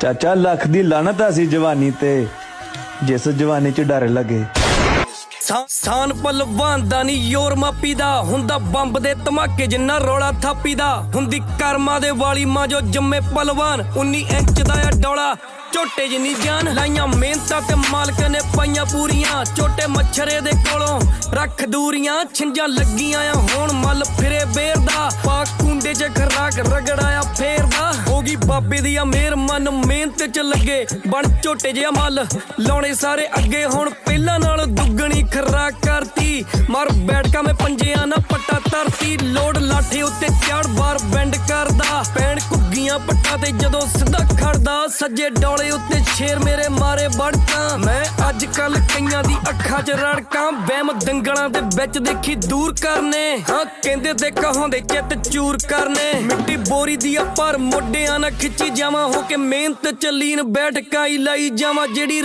ਚਾਚਾ ਲੱਖ ਦੀ ਲਾਨਤ ਆ ਸੀ ਜਵਾਨੀ ਤੇ, ਜਿਸ ਜਵਾਨੀ ਚ ਡਰ ਲੱਗੇ। ਸਾਨ ਪਲਵਾਨ ਦਾ ਨੀ ਯੋਰ ਮਾਪੀ ਦਾ, ਹੁੰਦਾ ਬੰਬ ਦੇ ਧਮਾਕੇ ਜਿੰਨਾ ਰੋਲਾ ਥਾਪੀ ਦਾ ਹੁੰਦੀ ਕਰਮਾਂ ਦੇ ਵਾਲੀ ਮਾਂ ਜੋ ਜੰਮੇ ਪਲਵਾਨ 19 ਇੰਚ ਦਾ ਆ ਡੋਲਾ। ਝੋਟੇ ਜਿੰਨੀ ਜਾਨ ਲਾਈਆਂ ਮਿਹਨਤਾਂ ਤੇ ਮਾਲਕ ਨੇ ਪਾਈਆਂ ਪੂਰੀਆਂ। ਝੋਟੇ ਮੱਛਰੇ ਦੇ ਕੋਲੋਂ ਰੱਖ ਦੂਰੀਆਂ ਛਿੰਜਾਂ ਲੱਗੀਆਂ ਆ, ਹੁਣ ਮੱਲ ਫਿਰੇ ਬੇਰ ਦਾ। ਪਾ ਕੁੰਡੇ 'ਚ ਖਰਾਕ ਰਗੜਾਇਆ ਫੇਰਦਾ ਹੋ ਗਈ ਬਾਬੇ ਦੀ ਆ ਮੇਰ ਮਨ ਮਿਹਨਤ 'ਚ ਲੱਗੇ। ਬਣ ਝੋਟੇ ਜਿਹਾ ਮੱਲ, ਲਾਉਣੇ ਸਾਰੇ ਅੱਗੇ। ਹੁਣ ਪਹਿਲਾਂ ਨਾਲ ਦੁੱਗਣੀ ਖਰਾਕ ਕਰਤੀ। ਮਰ ਬੈਠਕਾ ਮੈਂ ਪੰਜਿਆਂ ਨਾ ਪੱਟਾ ਧਰਤੀ। ਲੋੜ ਲਾਠੇ ਉੱਤੇ ਚੜ ਬਾਰ ਬੈਂਡ ਪੱਟਾਂ ਤੇ ਜਦੋਂ ਸਿੱਧਾ ਖੜਦਾ, ਸੱਜੇ ਡੋਲੇ ਉੱਤੇ ਸ਼ੇਰ ਮੇਰੇ ਮਾਰੇ ਵੜਕਾਂ ਮੈਂ ਅੱਜ ਕੱਲ ਕਈਆਂ ਦੀ ਅੱਖਾਂ 'ਚ ਰੜਕਾਂ ਬਹਿਮ ਦੰਗਲਾਂ ਦੇ ਵਿੱਚ ਦੇਖੀ ਦੂਰ ਕਰਨੇ। ਹਾਂ, ਕਹਿੰਦੇ ਤੇ ਕਹਾਉਂਦੇ ਚਿੱਤ ਚੂਰ ਕਰਨੇ। ਮਿੱਟੀ ਬੋਰੀ ਦੀ ਆ ਪਰ ਮੋਢਿਆਂ ਨਾਲ ਖਿੱਚੀ ਜਾਵਾਂ, ਹੋ ਕੇ ਮਿਹਨਤ ਚ ਲੀਨ ਬੈਠ ਕਾਈ ਲਾਈ ਜਾਵਾਂ, ਜਿਹੜੀ